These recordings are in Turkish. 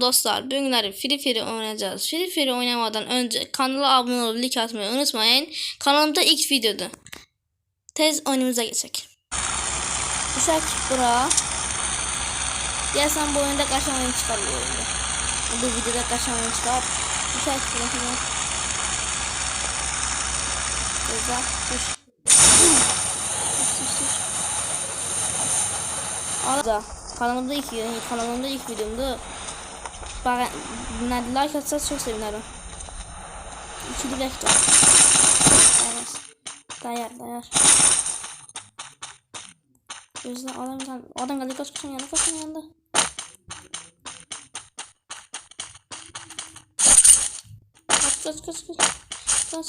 Dostlar bugünleri Free Fire oynayacağız. Free Fire oynamadan önce kanala abone olup like atmayı unutmayın. Kanalımda ilk videodu. Tez oyunumuza geçecek. Uşak bura. Gelsen bu oyunda kaç oyun çıkar bu oyunda. Bu videoda kaç oyun çıkar. Uşak bura. Güzel. Arada kanalımda ilk kanalımda ilk videomdu. Bak ne like atsanız çok sevinirim. İkili bekle. Dayar. Dayar. Gözle adam kan adam geldi kaç kaçın yanında kaçın yanında. Kaç kaç kaç kaç. Kaç.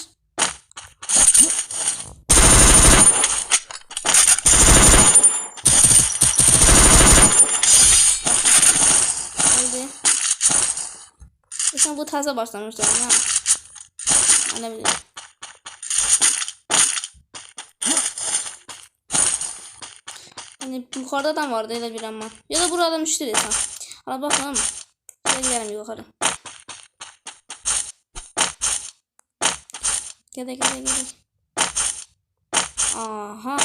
Geldi. Sen bu taze başlamıştın ha. Ne bileyim. Hani yukarıda adam vardı öyle bir ama. Ya da burada müşteri sen. Al bakalım. Şöyle gidelim yukarı. Gede gede gede. Aha.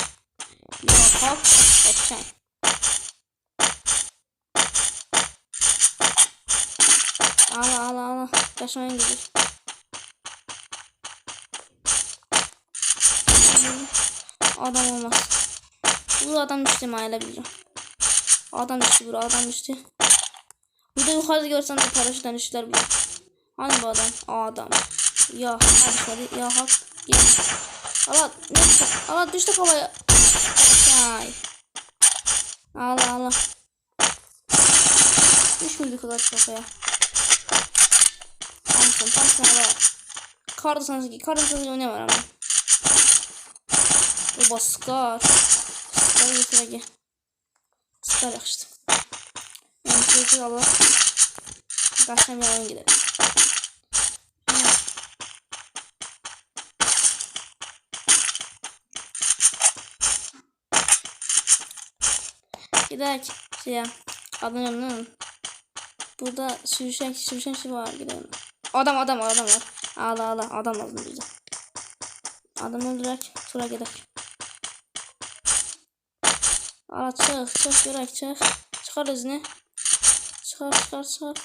Yok hop. Eşen. Ağla ağla ağla. Kaçmaya gidiyor. Adam olmaz. Bu adam düştü mayla biliyorum. Adam düştü bura adam düştü. Burada yukarıda görsen de paraşütten düştüler bile. Hani bu adam? Adam. Ya hadi şöyle ya hak. Ya. Allah ne? Allah düştü havaya. Ay. Allah Allah. Düşmedi kadar kafaya. Tamsın tamsın hava. Karda sanki karda sanki ne var ama. Bu baskar. Baskar getirege. Baskar yakıştı. Yani çocuk alıp kaçtan bir oyun gidelim. Gidelim şeye. Adını ne? Burada sürüşen sürüşen şey var gidelim. Adam adam adam var. Ağla ağla adam lazım bize. Adam öldürek sonra gidelim. Ala çık çık yürek çık. Çıkar izini. Çıkar çıkar çıkar.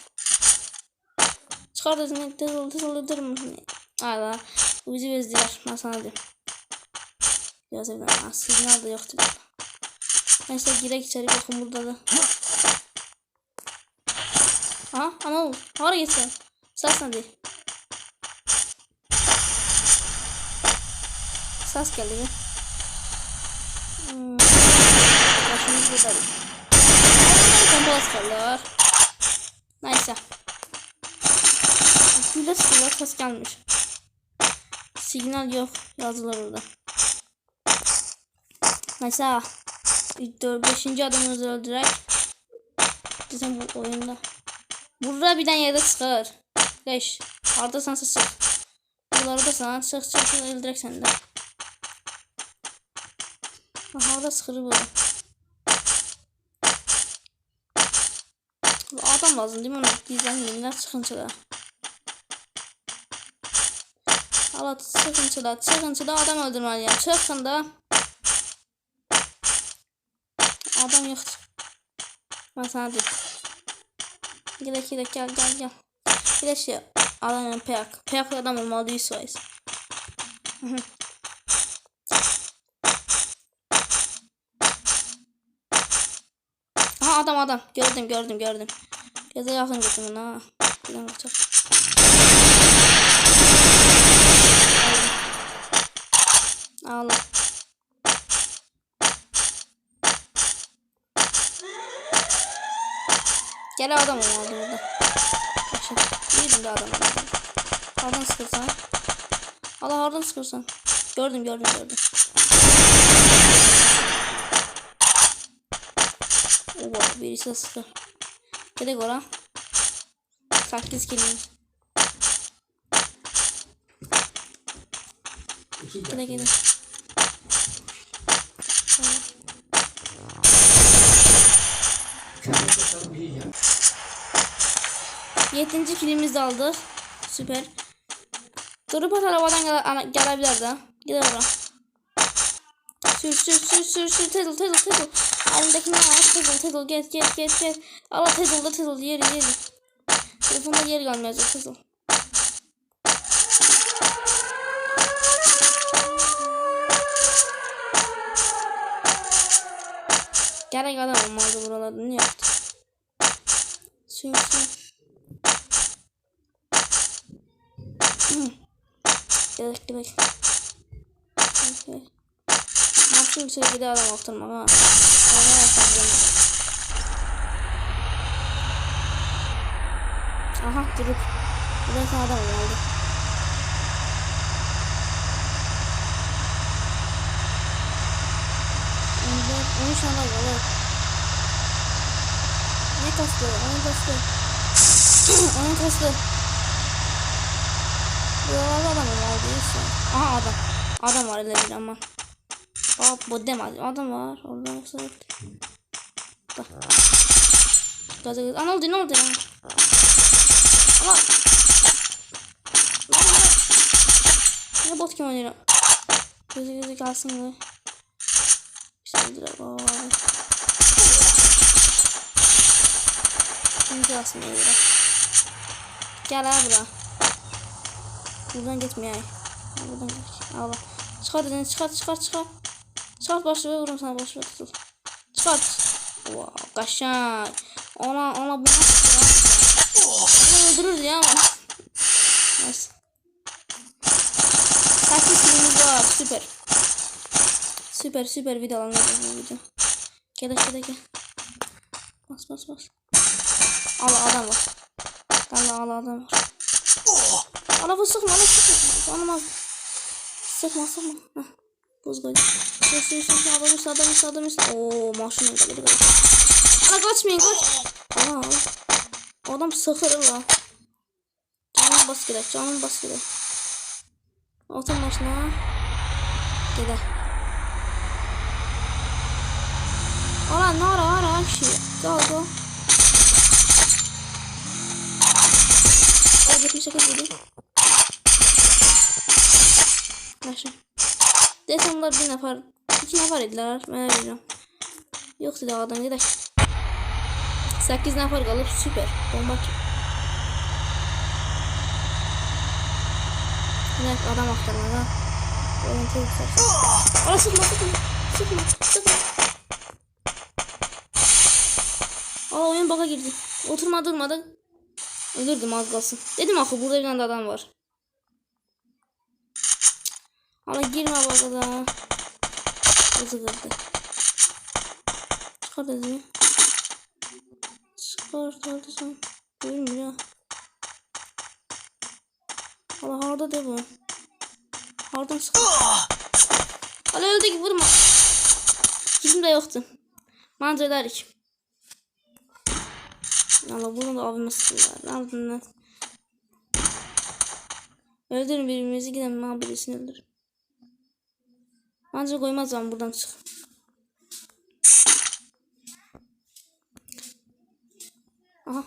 Çıkar izini. Tızıl öldürüm. Ala. Bu bizi bezdiler. Ben sana diyeyim. Biraz evden. Signal da yoktu. Neyse girek içeri bakın burada da. Aha ana ol. Hara gitsen. Ne değil. Ses geldi mi? Hmm. Başımız burada. Pompalı sıkarlar. Neyse. Güle sıkarlar ses gelmiş. Signal yok. Yazılar orada. Neyse. 5. adamımızı öldürerek. Bizim bu oyunda. Burada birden yerde çıxır. Leş. Hardasansa çıx. Buralarda sana çıx çıx çıx öldürək səndə. Bax, harda çıxır bu. Adam lazım değil mi ona? Minlər çıxınçıda. Allah çıxınçıda, çıxınçıda adam öldürməliyəm. Çıxın da. Adam yoxdur. Ben sana diyeyim. Gidek gidek gel gel gel. Gidek şey alalım peyak. Peyak adam olmalı değil soyuz. Aha adam adam. Gördüm gördüm gördüm. Göze yakın götümün ha. Giden kaçak. Allah. Gel adam olmalı burada. De adam. Hardan sıkırsan. Allah hardan sıkırsan. Gördüm gördüm gördüm. Oha birisi de sıkı. Gidek ora. 8 kilim. Gidek gidek. 7. kilimizi aldık. Süper. Durup at arabadan gel gelebilir de. Gidelim. Sür sür sür sür sür Tedal Tedal Tedal. Elimdekini al Tedal Tedal get get get get. Al Tedal da Tedal yeri yeri. Telefonda yeri kalmaz o Tedal. Gerek adam olmazdı buralarda ne yaptı? Sür sür. Suyun. Gerek gerek. Okay. Nasıl sevgili adam aktarmak ha? Ona yapacağım. Aha durup. Burası adam oldu. Onda 13 anda kalır. Ne kastı? Onun kastı. Onun kastı. Buralarda adam var değilse. Aha adam. Adam var bir ama. Aa bu demez. Adam var. Oradan yok. Bak. Gaza gaza. Aa ne oldu ne oldu? Ama. Ne bot kim oynuyor? Gözü gözü kalsın böyle. Güzeldir ama. Şimdi aslında böyle. Gel abi bura. Buradan gitmiyor. Buradan git. Allah. Çıkart elini çıkart çıkart çıkart. Çıkart başı ve vururum sana başı ve tutul. Çıkart. Wow, kaşan. Ona ona bu nasıl ya? Onu öldürür ya. Neyse. Kaç filmimiz var süper. Süper süper videolanıyor bu video. Gel gel gel. Bas bas bas. Al adam var. Allah Allah adam var. Ana bu sıkma ana sıkma. Anlamaz. Sıkma sıkma. Heh. Buz koy. Sür sür sür. Adam üstü adam üstü adam üstü. Ooo maşın önde geri gel. Ana kaçmayın kaç. Ana Adam sıkır la. Canım bas gerek canım bas gerek. Atın başına. Gider. Ana ne ara ara kişi. Gel gel. Gel 78 dedi. Başla. Desem onlar bir nefer, iki nefer idiler. Ben bilmiyorum. Yok silah adam gidelim. 8 nefer kalıp süper. Bomba ki. Evet adam aktarmadı. ha. Oyun saçma. Ara sıkma sıkma. Sıkma sıkma. Aa oyun baka girdi. Oturma durmadı. Ölürdüm az kalsın. Dedim akı burada bir tane adam var. Ama girme baka da. Kırdı. Çıkar dedi. Çıkar kardeşim. Bilmiyorum ya. Allah harda de bu. Hardan sıkar. Hala öldü ki vurma. Bizim de yoktu. Manca ederik. Allah bunu da abime sıkıyorlar. Lan? Öldürün birbirimizi gidelim ben birisini öldürürüm. Manca koymaz ben buradan çık. Aha.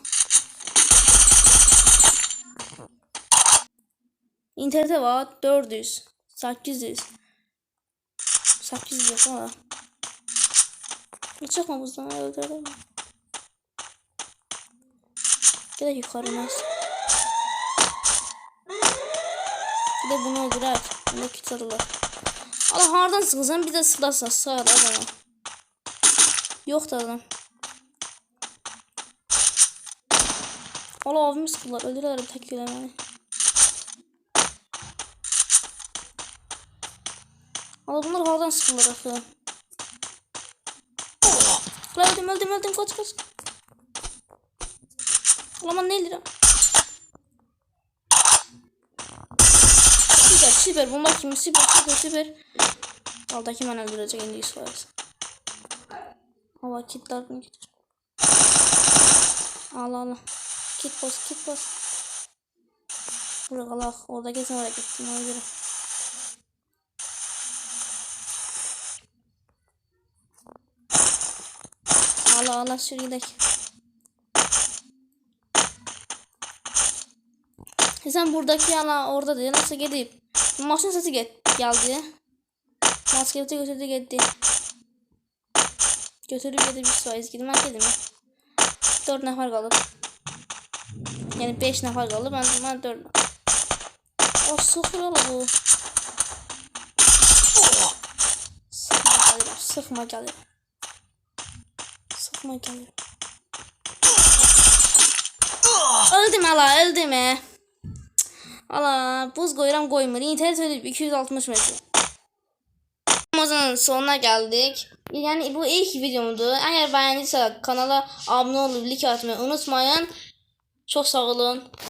İnternete var 400 800 800 yok ama. Hiç çıkmamızdan öldürelim Bir de yukarı nasıl Bir de bunu öldürek Bunu tutarlar Allah hardan sıkılsan bir de sıkılarsan sağır adama Yok da adam Allah abimi sıkılar öldürürler bir tek gülemeni Allah bunlar havadan sıkılır akı. Ulan öldüm öldüm öldüm kaç kaç. Ulan ne lira? Süper süper bomba kimi süper süper süper. Aldaki ben öldürecek iyisi var. Hava kitlerini getir. Al al. Kit bas kit bas. Buraya Allah orada kesin oraya gittim ona göre. Allah Allah sür gidelim. E sen buradaki yana orada değil. Nasıl gidip? Maşın sesi get geldi. Maskeleti götürdü gitti. Götürüp yedi bir faiz gidip ben dedim ya. Dört nefer kalır. Yani beş nefer kalır. Ben ben dört. O sıfır ola bu. Sıkma gelir. Sıkma gelir. Sıkma gelir. Öldüm hala öldüm he. Ala buz koyuram koymur. İnternet ödeyip 260 metre. Videomuzun sonuna geldik. Yani bu ilk videomdu. Eğer beğendiyse kanala abone olup like atmayı unutmayın. Çok sağ olun.